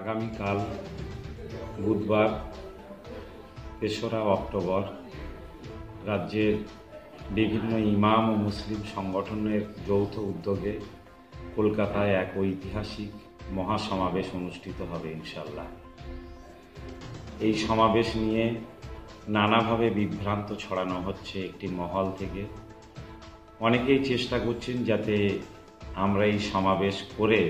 আগামীকাল বুধবার তেসরা অক্টোবর রাজ্যের বিভিন্ন ইমাম ও মুসলিম সংগঠনের যৌথ উদ্যোগে কলকাতায় এক ঐতিহাসিক মহাসমাবেশ অনুষ্ঠিত হবে ইনশাল্লাহ এই সমাবেশ নিয়ে নানাভাবে বিভ্রান্ত ছড়ানো হচ্ছে একটি মহল থেকে। অনেকেই চেষ্টা করছেন যাতে আমরা এই সমাবেশ করে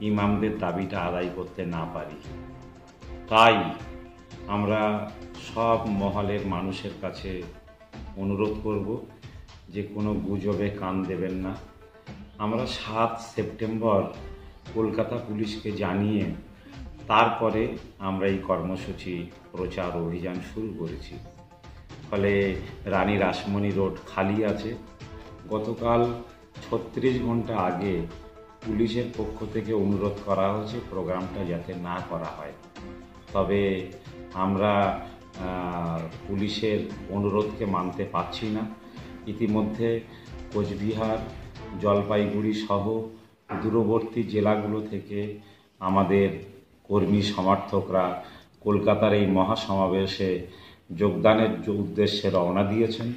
ইমামদের দাবিটা আদায় করতে না পারি। তাই আমরা সব মহলের মানুষের কাছে অনুরোধ করব যে কোনো গুজবে কান দেবেন না। আমরা সাত সেপ্টেম্বর কলকাতা পুলিশকে জানিয়ে তারপরে আমরা এই কর্মসূচি, প্রচার, অভিযান শুরু করেছি। ফলে রানী রাসমণি রোড খালি আছে। গতকাল ছত্রিশ ঘণ্টা আগে পুলিশের পক্ষ থেকে অনুরোধ করা হয়েছে প্রোগ্রামটা যাতে না করা হয়। তবে আমরা পুলিশের অনুরোধকে মানতে পারছি না। ইতিমধ্যে কোচবিহার, জলপাইগুড়ি সহ দূরবর্তী জেলাগুলো থেকে আমাদের কর্মী সমর্থকরা কলকাতার এই মহাসমাবেশে যোগদানের উদ্দেশ্যে রওনা দিয়েছেন,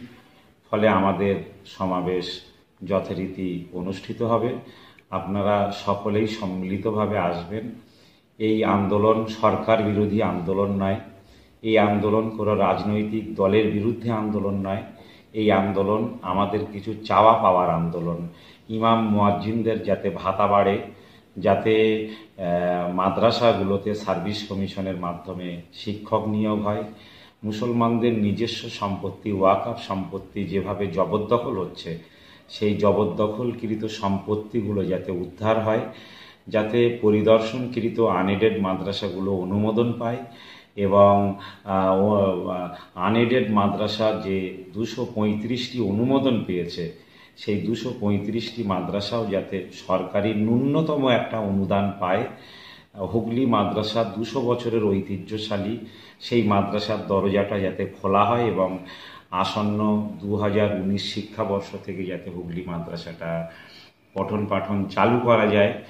ফলে আমাদের সমাবেশ যথারীতি অনুষ্ঠিত হবে। আপনারা সকলেই সম্মিলিতভাবে আসবেন। এই আন্দোলন সরকার বিরোধী আন্দোলন নয়। এই আন্দোলন কোনো রাজনৈতিক দলের বিরুদ্ধে আন্দোলন নয়। এই আন্দোলন আমাদের কিছু চাওয়া পাওয়ার আন্দোলন। ইমাম মোয়াজ্জিনদের যাতে ভাতা বাড়ে, যাতে মাদ্রাসাগুলোতে সার্ভিস কমিশনের মাধ্যমে শিক্ষক নিয়োগ হয়, মুসলমানদের নিজস্ব সম্পত্তি, ওয়াকাফ সম্পত্তি যেভাবে জবরদখল হচ্ছে সেই জবরদখলকৃত সম্পত্তিগুলো যাতে উদ্ধার হয়, যাতে পরিদর্শনকৃত আনএডেড মাদ্রাসাগুলো অনুমোদন পায় এবং আনএডেড মাদ্রাসা যে দুশো পঁয়ত্রিশটি অনুমোদন পেয়েছে, সেই দুশো পঁয়ত্রিশটি মাদ্রাসাও যাতে সরকারি ন্যূনতম একটা অনুদান পায়। হুগলি মাদ্রাসা দুশো বছরের ঐতিহ্যশালী, সেই মাদ্রাসার দরজাটা যাতে খোলা হয় এবং আসন্ন দু হাজার উনিশ শিক্ষাবর্ষ থেকে যাতে হুগলি মাদ্রাসাটা পঠন পাঠন চালু করা যায়,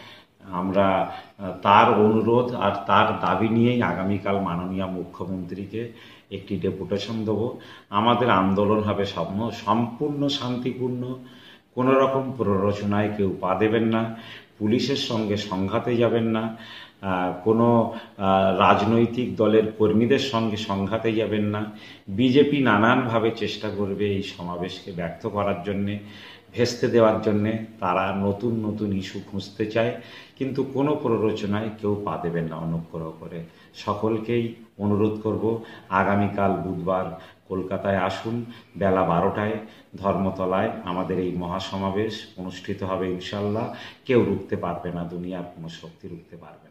আমরা তার অনুরোধ আর তার দাবি নিয়েই আগামীকাল মাননীয় মুখ্যমন্ত্রীকে একটি ডেপুটেশন দেবো। আমাদের আন্দোলন হবে সম- সম্পূর্ণ শান্তিপূর্ণ কোনো রকম প্ররোচনায় কেউ পা দেবেন না, পুলিশের সঙ্গে সংঘাতে যাবেন না। কোনো রাজনৈতিক দলের কর্মীদের সঙ্গে সংঘাতে যাবেন না। বিজেপি নানানভাবে চেষ্টা করবে এই সমাবেশকে ব্যর্থ করার জন্যে, ভেস্তে দেওয়ার জন্যে। তারা নতুন নতুন ইস্যু খুঁজতে চায়, কিন্তু কোনো প্ররোচনায় কেউ পা দেবেন না অনুগ্রহ করে। সকলকেই অনুরোধ করব, আগামীকাল বুধবার কলকাতায় আসুন। বেলা বারোটায় ধর্মতলায় আমাদের এই মহাসমাবেশ অনুষ্ঠিত হবে ইনশাল্লাহ কেউ রুখতে পারবে না, দুনিয়ার কোনো শক্তি রুখতে পারবে না।